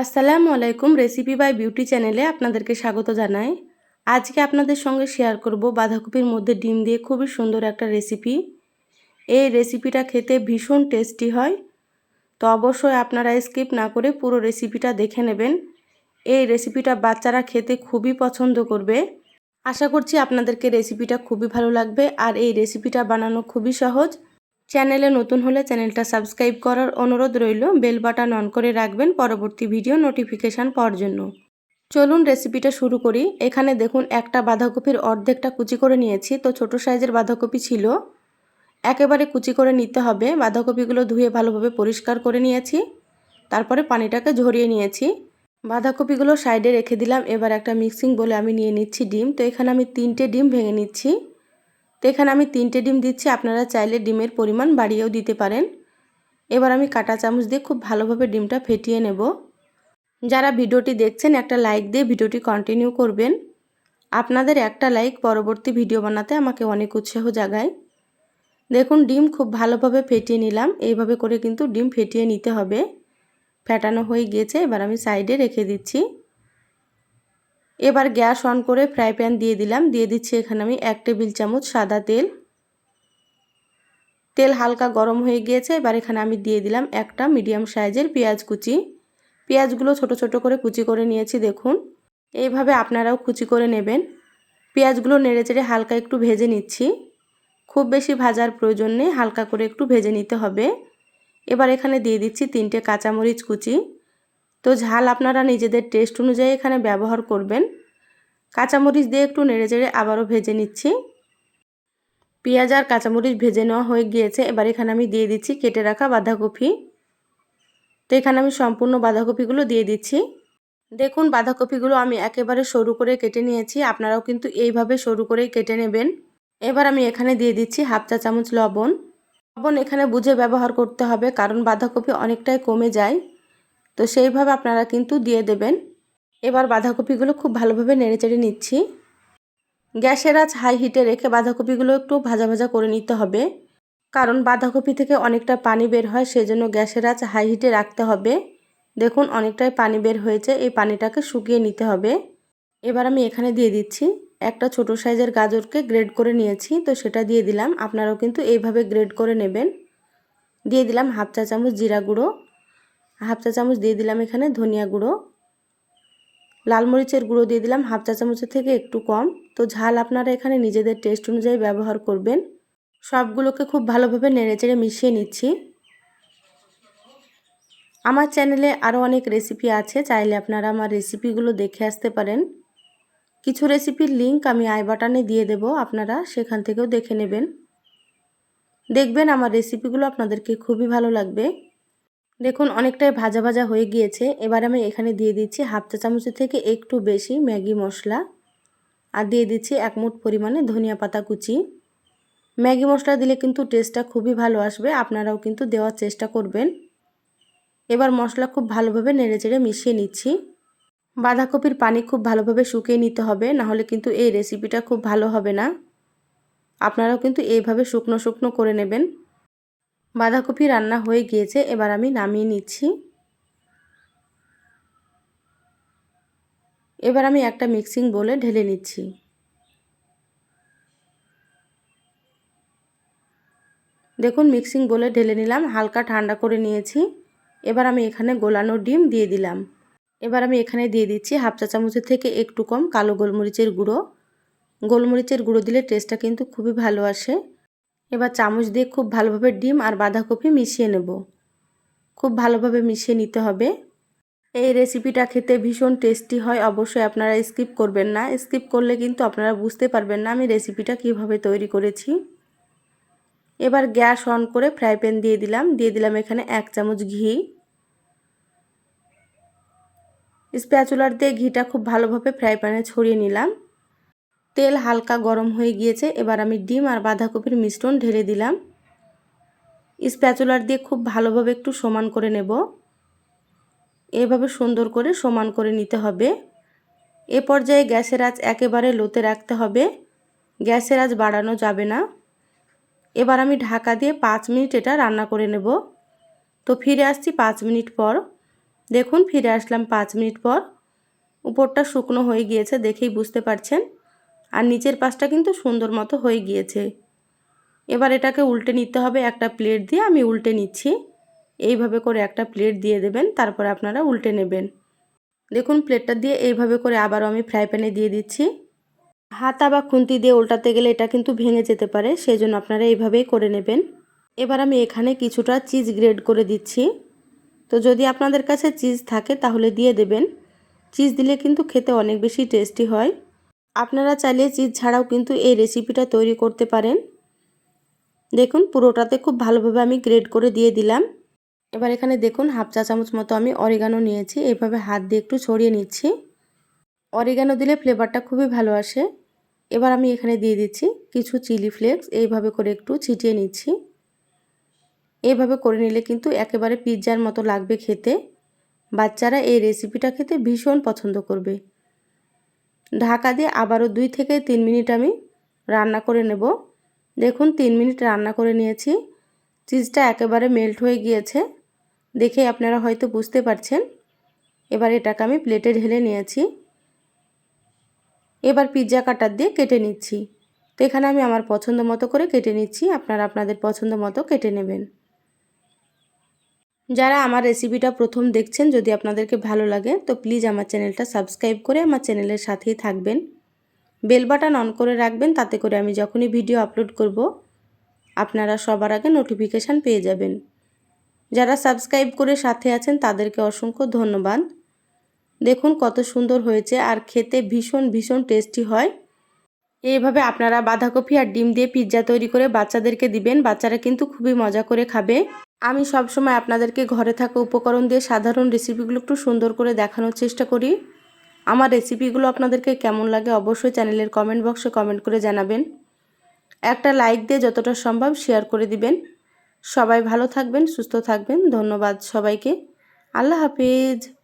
আসসালামু আলাইকুম recipe by beauty চ্যানেলে আপনাদেরকে স্বাগত জানাই। আজকে আপনাদের সঙ্গে শেয়ার করব বাঁধাকপির মধ্যে ডিম দিয়ে খুবই সুন্দর একটা রেসিপি এই রেসিপিটা খেতে ভীষণ টেস্টি হয়। তো অবশ্যই আপনারা স্কিপ না করে পুরো রেসিপিটা দেখে নেবেন। এই রেসিপিটা বাচ্চারা খেতে খুবই পছন্দ করবে। আশা করছি আপনাদেরকে রেসিপিটা খুবই ভালো লাগবে। আর এই রেসিপিটা বানানো খুবই সহজ। চ্যানেলে নতুন হলে চ্যানেলটা সাবস্ক্রাইব করার অনুরোধ রইল। বেল বাটন অন করে রাখবেন পরবর্তী ভিডিও নোটিফিকেশান পাওয়ার জন্য। চলুন রেসিপিটা শুরু করি। এখানে দেখুন, একটা বাঁধাকপির অর্ধেকটা কুচি করে নিয়েছি। তো ছোট সাইজের বাঁধাকপি ছিল। একেবারে কুচি করে নিতে হবে। বাঁধাকপিগুলো ধুয়ে ভালোভাবে পরিষ্কার করে নিয়েছি। তারপরে পানিটাকে ঝরিয়ে নিয়েছি। বাঁধাকপিগুলো সাইডে রেখে দিলাম। এবার একটা মিক্সিং বলে আমি নিয়ে নিচ্ছি ডিম। তো এখানে আমি তিনটে ডিম ভেঙে নিচ্ছি। তো এখানে আমি তিনটে ডিম দিচ্ছি, আপনারা চাইলে ডিমের পরিমাণ বাড়িয়েও দিতে পারেন। এবার আমি কাটা চামচ দিয়ে খুব ভালোভাবে ডিমটা ফেটিয়ে নেব। যারা ভিডিওটি দেখছেন, একটা লাইক দিয়ে ভিডিওটি কন্টিনিউ করবেন। আপনাদের একটা লাইক পরবর্তী ভিডিও বানাতে আমাকে অনেক উৎসাহ জাগায়। দেখুন, ডিম খুব ভালোভাবে ফেটিয়ে নিলাম। এইভাবে করে কিন্তু ডিম ফেটিয়ে নিতে হবে। ফেটানো হয়ে গিয়েছে, এবার আমি সাইডে রেখে দিচ্ছি। এবার গ্যাস অন করে ফ্রাই প্যান দিয়ে দিলাম। দিয়ে দিচ্ছি এখানে আমি এক টেবিল চামচ সাদা তেল। তেল হালকা গরম হয়ে গিয়েছে। এবার এখানে আমি দিয়ে দিলাম একটা মিডিয়াম সাইজের পেঁয়াজ কুচি। পেঁয়াজগুলো ছোট ছোট করে কুচি করে নিয়েছি, দেখুন। এইভাবে আপনারাও কুচি করে নেবেন। পেঁয়াজগুলো নেড়ে চেড়ে হালকা একটু ভেজে নিচ্ছি। খুব বেশি ভাজার প্রয়োজন নেই, হালকা করে একটু ভেজে নিতে হবে। এবার এখানে দিয়ে দিচ্ছি তিনটে কাঁচামরিচ কুচি। তো ঝাল আপনারা নিজেদের টেস্ট অনুযায়ী এখানে ব্যবহার করবেন। কাঁচামরিচ দিয়ে একটু নেড়ে চেড়ে আবারও ভেজে নিচ্ছি। পেঁয়াজ আর কাঁচামরিচ ভেজে নেওয়া হয়ে গিয়েছে, এবার এখানে আমি দিয়ে দিচ্ছি কেটে রাখা বাঁধাকপি। তো এখানে আমি সম্পূর্ণ বাঁধাকপিগুলো দিয়ে দিচ্ছি। দেখুন, বাঁধাকপিগুলো আমি একেবারে সরু করে কেটে নিয়েছি, আপনারাও কিন্তু এইভাবে সরু করেই কেটে নেবেন। এবার আমি এখানে দিয়ে দিচ্ছি হাফ চা চামচ লবণ। লবণ এখানে বুঝে ব্যবহার করতে হবে, কারণ বাঁধাকপি অনেকটাই কমে যায়। তো সেইভাবে আপনারা কিন্তু দিয়ে দেবেন। এবার বাঁধাকপিগুলো খুব ভালোভাবে নেড়েচেড়ে নিচ্ছি। গ্যাসের আজ হাই হিটে রেখে বাঁধাকপিগুলো একটু ভাজা ভাজা করে নিতে হবে। কারণ বাঁধাকপি থেকে অনেকটা পানি বের হয়, সেজন্য গ্যাসের আজ হাই হিটে রাখতে হবে। দেখুন, অনেকটাই পানি বের হয়েছে, এই পানিটাকে শুকিয়ে নিতে হবে। এবার আমি এখানে দিয়ে দিচ্ছি একটা ছোট সাইজের গাজরকে গ্রেড করে নিয়েছি, তো সেটা দিয়ে দিলাম। আপনারাও কিন্তু এইভাবে গ্রেড করে নেবেন। দিয়ে দিলাম হাফ চা চামচ জিরা গুঁড়ো। হাফ চা চামচ দিয়ে দিলাম এখানে ধনিয়া গুঁড়ো। লাল মরিচের গুঁড়ো দিয়ে দিলাম হাফ চা চামচের থেকে একটু কম। তো ঝাল আপনারা এখানে নিজেদের টেস্ট অনুযায়ী ব্যবহার করবেন। সবগুলোকে খুব ভালোভাবে নেড়েচেড়ে মিশিয়ে নিচ্ছি। আমার চ্যানেলে আরও অনেক রেসিপি আছে, চাইলে আপনারা আমার রেসিপিগুলো দেখে আসতে পারেন। কিছু রেসিপির লিংক আমি আই বাটনে দিয়ে দেব, আপনারা সেখান থেকেও দেখে নেবেন। দেখবেন আমার রেসিপিগুলো আপনাদেরকে খুবই ভালো লাগবে। দেখুন, অনেকটাই ভাজা ভাজা হয়ে গিয়েছে। এবার আমি এখানে দিয়ে দিচ্ছি হাফ চা চামচের থেকে একটু বেশি ম্যাগি মশলা। আর দিয়ে দিচ্ছি এক মুঠ পরিমাণে ধনিয়া পাতা কুচি। ম্যাগি মশলা দিলে কিন্তু টেস্টটা খুবই ভালো আসবে, আপনারাও কিন্তু দেওয়ার চেষ্টা করবেন। এবার মশলা খুব ভালোভাবে নেড়েচেড়ে মিশিয়ে নিচ্ছি। বাঁধাকপির পানি খুব ভালোভাবে শুকিয়ে নিতে হবে নাহলে কিন্তু এই রেসিপিটা খুব ভালো হবে না। আপনারাও কিন্তু এইভাবে শুকনো শুকনো করে নেবেন। বাঁধাকপি রান্না হয়ে গিয়েছে, এবার আমি নামিয়ে নিচ্ছি। এবার আমি একটা মিক্সিং বলে ঢেলে নিচ্ছি। দেখুন, মিক্সিং বলে ঢেলে নিলাম, হালকা ঠান্ডা করে নিয়েছি। এবার আমি এখানে গোলানো ডিম দিয়ে দিলাম। এবার আমি এখানে দিয়ে দিচ্ছি হাফ চা চামচের থেকে একটু কম কালো গোলমরিচের গুঁড়ো। গোলমরিচের গুঁড়ো দিলে টেস্টটা কিন্তু খুবই ভালো আসে। এবার চামচ দিয়ে খুব ভালোভাবে ডিম আর বাঁধাকপি মিশিয়ে নেব। খুব ভালোভাবে মিশিয়ে নিতে হবে। এই রেসিপিটা খেতে ভীষণ টেস্টি হয়, অবশ্যই আপনারা স্কিপ করবেন না। স্কিপ করলে কিন্তু আপনারা বুঝতে পারবেন না আমি রেসিপিটা কীভাবে তৈরি করেছি। এবার গ্যাস অন করে ফ্রাই প্যান দিয়ে দিলাম। দিয়ে দিলাম এখানে এক চামচ ঘি। স্প্যাচুলার দিয়ে ঘিটা খুব ভালোভাবে ফ্রাই প্যানে ছড়িয়ে নিলাম। তেল হালকা গরম হয়ে গিয়েছে, এবার আমি ডিম আর বাঁধাকপির মিশ্রণ ঢেলে দিলাম। স্প্যাচুলার দিয়ে খুব ভালোভাবে একটু সমান করে নেব। এভাবে সুন্দর করে সমান করে নিতে হবে। এ পর্যায়ে গ্যাসের আঁচ একেবারে লোতে রাখতে হবে। গ্যাসের আঁচ বাড়ানো যাবে না। এবার আমি ঢাকা দিয়ে পাঁচ মিনিট এটা রান্না করে নেব। তো ফিরে আসছি পাঁচ মিনিট পর। দেখুন, ফিরে আসলাম পাঁচ মিনিট পর। উপরটা শুকনো হয়ে গিয়েছে, দেখেই বুঝতে পারছেন। আর নিচের পাশটা কিন্তু সুন্দর মতো হয়ে গিয়েছে। এবার এটাকে উল্টে নিতে হবে একটা প্লেট দিয়ে, আমি উল্টে নিচ্ছি। এইভাবে করে একটা প্লেট দিয়ে দেবেন, তারপরে আপনারা উল্টে নেবেন। দেখুন, প্লেটটা দিয়ে এইভাবে করে আবারও আমি ফ্রাই প্যানে দিয়ে দিচ্ছি। হাতা বা খুন্তি দিয়ে উল্টাতে গেলে এটা কিন্তু ভেঙে যেতে পারে সেই জন্য আপনারা এইভাবেই করে নেবেন। এবার আমি এখানে কিছুটা চিজ গ্রেড করে দিচ্ছি। তো যদি আপনাদের কাছে চিজ থাকে, তাহলে দিয়ে দেবেন। চিজ দিলে কিন্তু খেতে অনেক বেশি টেস্টি হয়। আপনারা চাইলে চিজ ছাড়াও কিন্তু এই রেসিপিটা তৈরি করতে পারেন। দেখুন, পুরোটাতে খুব ভালোভাবে আমি গ্রেড করে দিয়ে দিলাম। এবার এখানে দেখুন, হাফ চা চামচ মতো আমি অরিগানো নিয়েছি। এইভাবে হাত দিয়ে একটু ছড়িয়ে নিচ্ছি। অরিগানো দিলে ফ্লেভারটা খুবই ভালো আসে। এবার আমি এখানে দিয়ে দিচ্ছি কিছু চিলি ফ্লেক্স এইভাবে করে একটু ছিটিয়ে নিচ্ছি। এইভাবে করে নিলে কিন্তু একেবারে পিৎজার মতো লাগবে খেতে। বাচ্চারা এই রেসিপিটা খেতে ভীষণ পছন্দ করবে। ঢাকা দিয়ে আবারও দুই থেকে তিন মিনিট আমি রান্না করে নেব। দেখুন, তিন মিনিট রান্না করে নিয়েছি। চিজটা একেবারে মেল্ট হয়ে গিয়েছে। দেখে আপনারা হয়তো বুঝতে পারছেন। এবার এটাকে আমি প্লেটে ঢেলে নিয়েছি। এবার পিৎজা কাটার দিয়ে কেটে নিচ্ছি। তো এখানে আমি আমার পছন্দ মতো করে কেটে নিচ্ছি। আপনারা আপনাদের পছন্দ মতো কেটে নেবেন। যারা আমার রেসিপিটা প্রথম দেখছেন, যদি আপনাদেরকে ভালো লাগে, তো প্লিজ আমার চ্যানেলটা সাবস্ক্রাইব করে আমার চ্যানেলের সাথেই থাকবেন। বেল বাটন অন করে রাখবেন, তাতে করে আমি যখনই ভিডিও আপলোড করব, আপনারা সবার আগে নোটিফিকেশান পেয়ে যাবেন। যারা সাবস্ক্রাইব করে সাথে আছেন, তাদেরকে অসংখ্য ধন্যবাদ। দেখুন কত সুন্দর হয়েছে, আর খেতে ভীষণ ভীষণ টেস্টি হয়। এইভাবে আপনারা বাঁধাকপি আর ডিম দিয়ে পিৎজা তৈরি করে বাচ্চাদেরকে দিবেন, বাচ্চারা কিন্তু খুবই মজা করে খাবে। আমি সব সময় আপনাদেরকে ঘরে থাকা উপকরণ দিয়ে সাধারণ রেসিপিগুলো একটু সুন্দর করে দেখানোর চেষ্টা করি। আমার রেসিপিগুলো আপনাদেরকে কেমন লাগে অবশ্যই চ্যানেলের কমেন্ট বক্সে কমেন্ট করে জানাবেন। একটা লাইক দিয়ে যতটা সম্ভব শেয়ার করে দিবেন। সবাই ভালো থাকবেন, সুস্থ থাকবেন। ধন্যবাদ সবাইকে। আল্লাহ হাফিজ।